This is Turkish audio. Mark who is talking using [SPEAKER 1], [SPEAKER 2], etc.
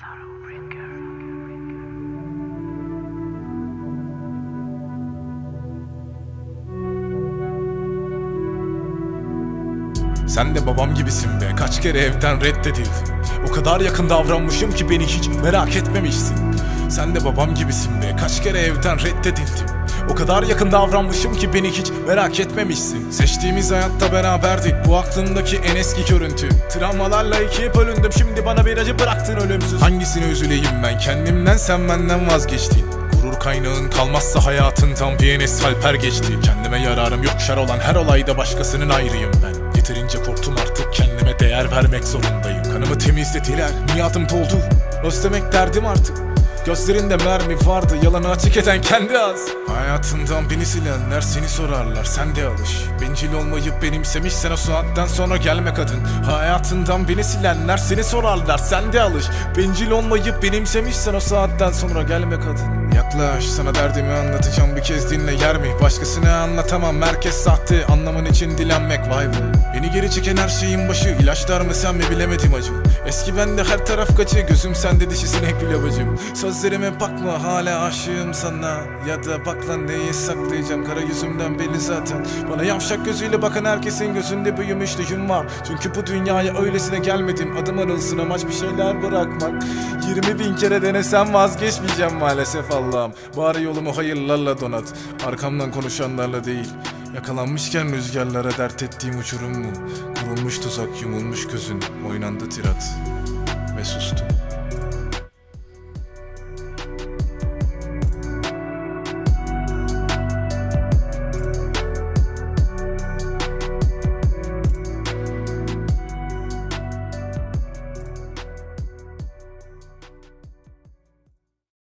[SPEAKER 1] Sen de babam gibisin be. Kaç kere evden reddedildim. O kadar yakın davranmışım ki beni hiç merak etmemişsin. Sen de babam gibisin be. Kaç kere evden reddedildim o kadar yakın davranmışım ki beni hiç merak etmemişsin. Seçtiğimiz hayatta beraberdik. Bu aklımdaki en eski görüntü. Travmalarla ikiye bölündüm. Şimdi bana bir acı bıraktın ölümsüz. Hangisine üzüleyim ben? Kendimden sen benden vazgeçtin. Gurur kaynağın kalmazsa hayatından bir enes halper geçti. Kendime yararım yok. Şer olan her olayda başkasının ayrıyım ben. Yeterince korktum artık. Kendime değer vermek zorundayım. Kanımı temizlediler. Niyetim doldu. Özlemek derdim artık Gözlerinde mermi vardı yalanı açık eden kendi az. Hayatından beni silenler seni sorarlar sen de alış. Bencil olmayıp benimsemişsen o saatten sonra gelme kadın. Hayatından beni silenler seni sorarlar sen de alış. Bencil olmayıp benimsemişsen o saatten sonra gelme kadın Yaklaş sana derdimi anlatacağım. Bir kez dinle yer mi? Başkasına anlatamam. Merkez sahte anlamın için dilenmek. Vay be. Beni geri çeken her şeyin başı. İlaçlar mı sen mi bilemedim acı Eski bende her taraf kaçı. Gözüm sende dişi sinek bile bacım. Sözlerime bakma hala aşığım sana. Ya da bak lan neyi saklayacağım kara yüzümden belli zaten. Bana yavşak gözüyle bakan herkesin gözünde büyümüşlüğüm var. Çünkü bu dünyaya öylesine gelmedim. Adım arılsın amaç bir şeyler bırakmak. 20 bin kere denesem vazgeçmeyeceğim maalesef Allah'ım Bari yolumu hayırlarla donat. Arkamdan konuşanlarla değil Yakalanmışken rüzgarlara dert ettiğim uçurum mu? Kurulmuş tuzak yumulmuş gözün Oynandı tirat. Ve sustum